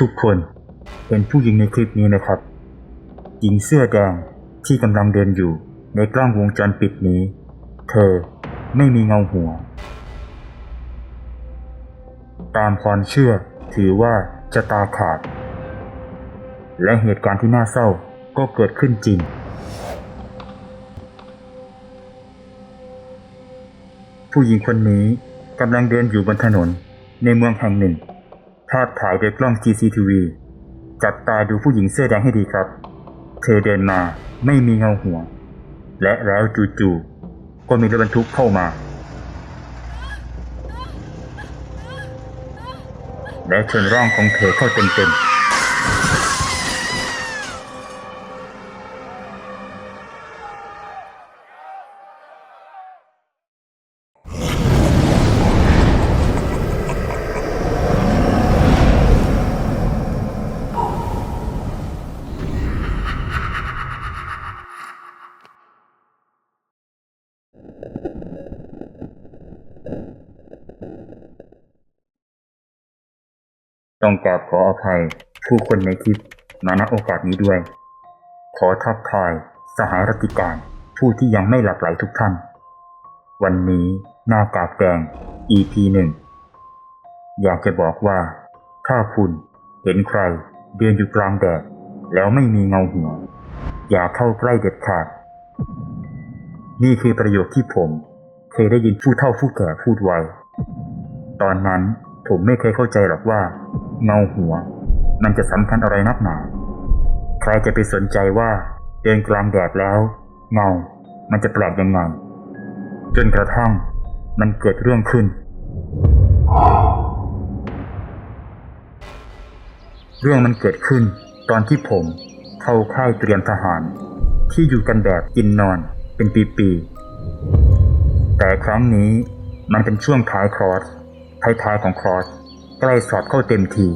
ทุกคนเห็นผู้หญิงในคลิปนี้ไหมครับ หญิงเสื้อแดงที่กำลังเดินอยู่ในกล้องวงจรปิดนี้ เธอไม่มีเงาหัว ตามความเชื่อถือว่าจะตาขาด และเหตุการณ์ที่น่าเศร้าก็เกิดขึ้นจริง ผู้หญิงคนนี้กำลังเดินอยู่บนถนนในเมืองแห่งหนึ่ง ภาพถ่ายโดยกล้อง CCTV จับตาดูผู้หญิงเสื้อแดงให้ดีครับ เธอเดินมาไม่มีเงาหัว และแล้วจู่ๆก็มีรถบรรทุกเข้ามา และชนร่างของเธอเข้าเต็มๆ ต้องกราบขออภัยผู้คนในคลิปมาณโอกาสนี้ด้วย ขอทักทายสหรัติการผู้ที่ยังไม่หลับไหลทุกท่าน วันนี้หน้ากากแดง EP หนึ่งอยากจะบอกว่า ถ้าคุณเห็นใครเดินอยู่กลางแดด แล้วไม่มีเงาหัว อย่าเข้าใกล้เด็ดขาด นี่คือประโยคที่ผม เคยได้ยินผู้เฒ่าผู้แก่พูดไว้ ตอนนั้น ผมไม่เคยเข้าใจหรอกว่า เงาหัว มันจะสำคัญอะไรนักหนา ใครจะไปสนใจว่าเดินกลางแดดแล้ว เงา มันจะแปลกยังไงจนกระทั่งมันเกิดเรื่องขึ้น เรื่องมันเกิดขึ้น ตอนที่ผมเข้าค่ายเตรียมทหาร ที่อยู่กันแบบกินนอนเป็นปีๆแต่ครั้งนี้มันเป็นช่วงท้ายคอร์ส ท้ายๆของคร์สใกล้สอบเข้าเต็มที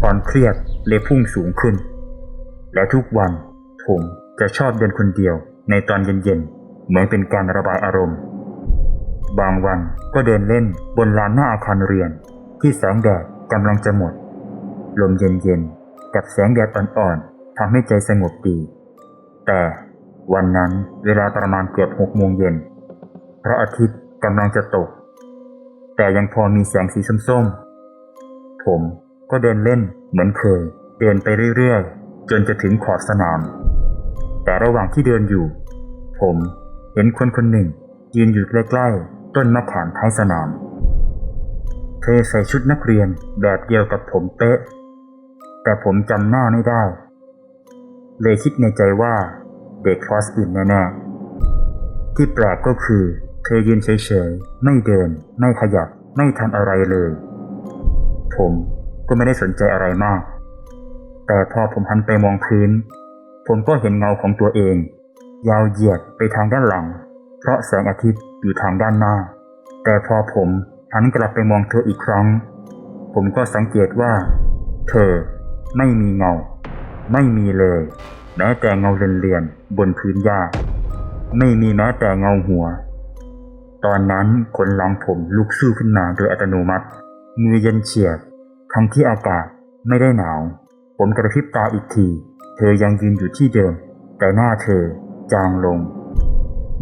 ความเครียดเลยพุ่งสูงขึ้น และทุกวันผมจะชอบเดินคนเดียวในตอนเย็นๆ เหมือนเป็นการระบายอารมณ์ บางวันก็เดินเล่นบนลานหน้าอาคารเรียน ที่แสงแดดกำลังจะหมด ลมเย็นๆ กับแสงแดดอ่อนๆทำให้ใจสงบดี แต่วันนั้นเวลาประมาณเกือบหกโมงเย็นพระอาทิตย์กำลังจะตก แต่ยังพอมีแสงสีส้มๆ ผมก็เดินเล่นเหมือนเคย เดินไปเรื่อยๆ จนจะถึงขอบสนาม แต่ระหว่างที่เดินอยู่ ผมเห็นคนคนหนึ่งยืนอยู่ใกล้ๆ ต้นมะขามท้ายสนาม เธอใส่ชุดนักเรียนแบบเดียวกับผมเป๊ะ แต่ผมจำหน้าไม่ได้ เลยคิดในใจว่าเด็กคลอสอื่นแน่ๆที่แปลกก็คือ เธอยืนเฉยๆไม่เดินไม่ขยับไม่ทำอะไรเลย ผมก็ไม่ได้สนใจอะไรมาก แต่พอผมหันไปมองพื้น ผมก็เห็นเงาของตัวเอง ยาวเหยียดไปทางด้านหลัง เพราะแสงอาทิตย์อยู่ทางด้านหน้า แต่พอผมหันกลับไปมองเธออีกครั้ง ผมก็สังเกตว่า เธอไม่มีเงา ไม่มีเลยแม้แต่เงาเรียนๆบนพื้นหญ้า ไม่มีแม้แต่เงาหัว ตอนนั้นขนหลังผมลุกสู้ขึ้นมาโดยอัตโนมัติ มือเย็นเฉียบ ทั้งที่อากาศไม่ได้หนาว ผมกระพริบตาอีกที เธอยังยืนอยู่ที่เดิม แต่หน้าเธอจางลง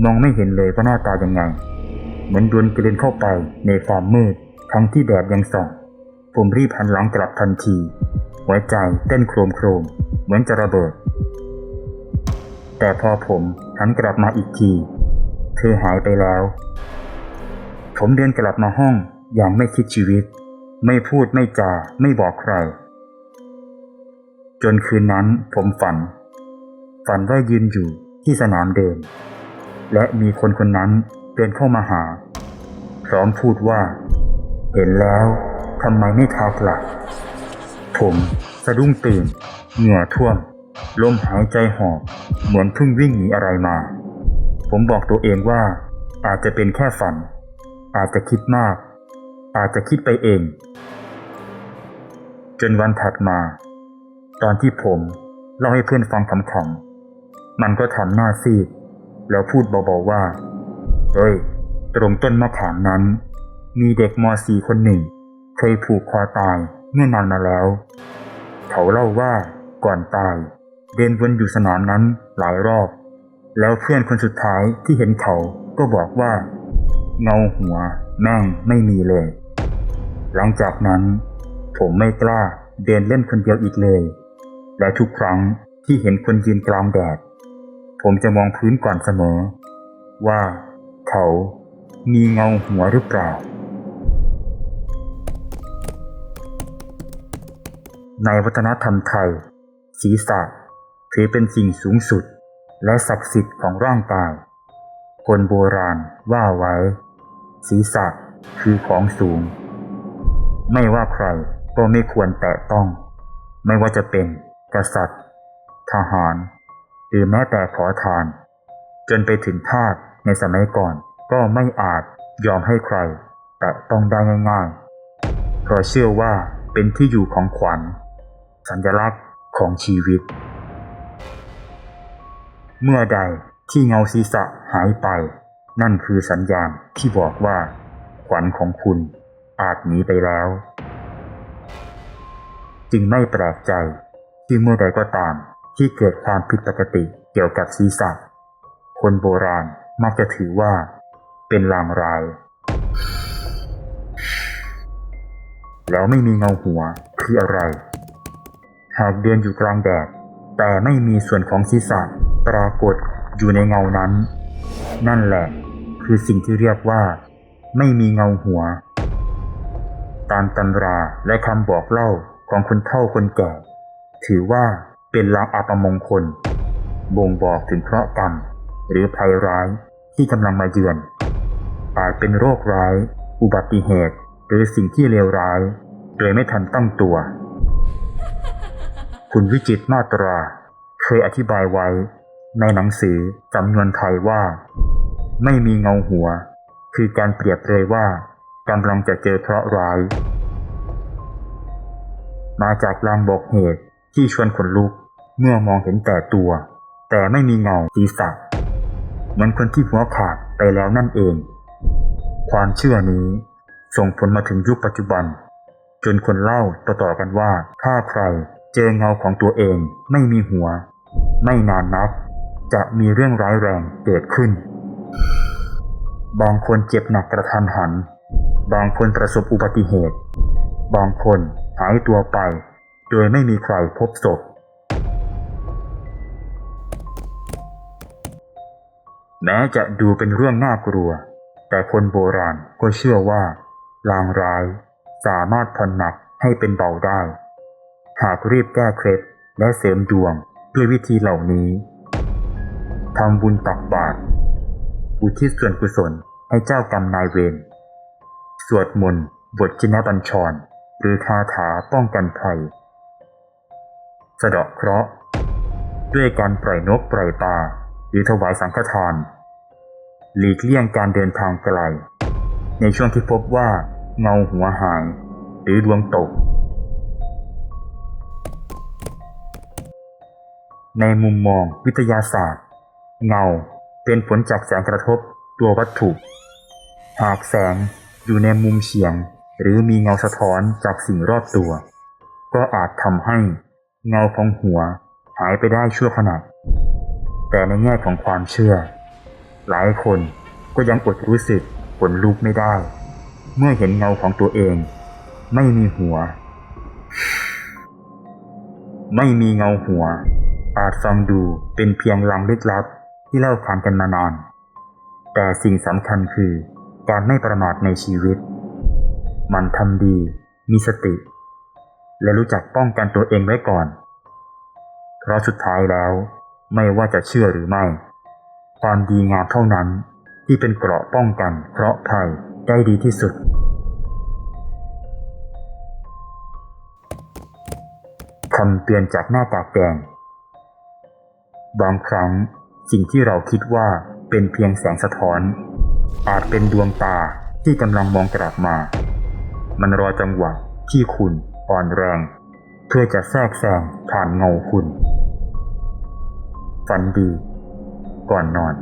มองไม่เห็นเลยว่าหน้าตายังไง เหมือนโดนกลืนเข้าไปในความมืด ทั้งที่แดดยังส่อง ผมรีบหันหลังกลับทันที หัวใจเต้นโครมโครม เหมือนจะระเบิด แต่พอผมหันกลับมาอีกที เธอหายไปแล้ว ผมเดินกลับมาห้องอย่างไม่คิดชีวิต ไม่พูดไม่จาไม่บอกใคร จนคืนนั้นผมฝัน ฝันว่ายืนอยู่ที่สนามเดิน และมีคนคนนั้นเดินเข้ามาหา พร้อมพูดว่า เห็นแล้วทำไมไม่ทากลับผมสะดุ้งตื่น เหงื่อท่วม ลมหายใจหอบ เหมือนเพิ่งวิ่งหนีอะไรมา ผมบอกตัวเองว่า อาจจะเป็นแค่ฝัน อาจจะคิดมาก อาจจะคิดไปเอง จนวันถัดมา ตอนที่ผมเล่าให้เพื่อนฟังขำๆมันก็ทำหน้าซีด แล้วพูดเบาๆว่า เฮ้ย ตรงต้นมะขามนั้น มีเด็กม .4 คนหนึ่ง เคยผูกคอตายเมื่อนานมาแล้ว เขาเล่าว่าก่อนตาย เดินวนอยู่สนามนั้นหลายรอบ แล้วเพื่อนคนสุดท้ายที่เห็นเขาก็บอกว่า เงาหัวแม่งไม่มีเลย หลังจากนั้น ผมไม่กล้าเดินเล่นคนเดียวอีกเลย และทุกครั้งที่เห็นคนยืนกลางแดด ผมจะมองพื้นก่อนเสมอ ว่าเขามีเงาหัวหรือเปล่า ในวัฒนธรรมไทยศีรษะถือเป็นสิ่งสูงสุด และศักดิ์สิทธิ์ของร่างกาย คนโบราณว่าไว้ ศีรษะคือของสูง ไม่ว่าใครก็ไม่ควรแตะต้อง ไม่ว่าจะเป็นกษัตริย์ ทหาร หรือแม้แต่ขอทาน จนไปถึงทาสในสมัยก่อนก็ไม่อาจยอมให้ใคร แตะต้องได้ง่ายๆเพราะเชื่อว่าเป็นที่อยู่ของขวัญ สัญลักษณ์ของชีวิต เมื่อใดที่เงาศีรษะหายไป นั่นคือสัญญาณที่บอกว่า ขวัญของคุณอาจหนีไปแล้ว จึงไม่แปลกใจที่เมื่อใดก็ตามที่เกิดความผิดปกติเกี่ยวกับศีรษะ คนโบราณมักจะถือว่า เป็นลางร้าย แล้วไม่มีเงาหัวคืออะไร หากเดินอยู่กลางแดดแต่ไม่มีส่วนของศีรษะ ปรากฏอยู่ในเงานั้น นั่นแหละ คือสิ่งที่เรียกว่า ไม่มีเงาหัว ตามตำราและคำบอกเล่าของคนเฒ่าคนแก่ ถือว่าเป็นลางอัปมงคล บ่งบอกถึงเคราะห์กรรม หรือภัยร้ายที่กำลังมาเยือนอาจเป็นโรคร้าย อุบัติเหตุ หรือสิ่งที่เลวร้าย โดยไม่ทันตั้งตัว คุณวิจิตมาตรา เคยอธิบายไว้ ในหนังสือจำนวนไทยว่า ไม่มีเงาหัว คือการเปรียบเลยว่ากำลังจะเจอเคราะห์ร้าย มาจากลางบอกเหตุที่ชวนขนลุก เมื่อมองเห็นแต่ตัว แต่ไม่มีเงาศีรษะเหมือนคนที่หัวขาดไปแล้วนั่นเอง ความเชื่อนี้ส่งผลมาถึงยุคปัจจุบัน จนคนเล่าต่อๆกันว่าถ้าใครเจอเงาของตัวเองไม่มีหัว ไม่นานนัก จะมีเรื่องร้ายแรงเกิดขึ้น บางคนเจ็บหนักกระทันหัน บางคนประสบอุบัติเหตุ บางคนหายตัวไป โดยไม่มีใครพบศพ แม้จะดูเป็นเรื่องน่ากลัว แต่คนโบราณก็เชื่อว่า ลางร้ายสามารถผ่อนหนักให้เป็นเบาได้ หากรีบแก้เคล็ดและเสริมดวงด้วยวิธีเหล่านี้ ทำบุญตักบาตรอุทิศส่วนกุศลให้เจ้ากรรมนายเวร สวดมนต์บทจินบัญชร หรือคาถาป้องกันภัย สะเดาะเคราะห์ ด้วยการปล่อยนกปล่อยปลาหรือถวายสังฆทาน หลีกเลี่ยงการเดินทางไกล ในช่วงที่พบว่าเงาหัวหาย หรือดวงตก ในมุมมองวิทยาศาสตร์ เงาเป็นผลจากแสงกระทบตัววัตถุ หากแสงอยู่ในมุมเฉียง หรือมีเงาสะท้อนจากสิ่งรอบตัว ก็อาจทำให้เงาของหัวหายไปได้ชั่วขณะแต่ในแง่ของความเชื่อ หลายคนก็ยังอดรู้สึกขนลุกไม่ได้ เมื่อเห็นเงาของตัวเอง ไม่มีหัว ไม่มีเงาหัว อาจฟังดูเป็นเพียงลังลึกลับ ที่เล่าขานกันมานาน แต่สิ่งสำคัญคือการไม่ประมาทในชีวิต มันทำดี มีสติ และรู้จักป้องกันตัวเองไว้ก่อน เพราะสุดท้ายแล้ว ไม่ว่าจะเชื่อหรือไม่ ความดีงามเท่านั้นที่เป็นเกราะป้องกันเพราะภัยได้ดีที่สุดคำเตือนจากหน้ากากแดงบางครั้ง สิ่งที่เราคิดว่าเป็นเพียงแสงสะท้อน อาจเป็นดวงตาที่กำลังมองกลับมา มันรอจังหวะที่คุณอ่อนแรง เพื่อจะแทรกแซงผ่านเงาคุณ ฝันดี ก่อนนอน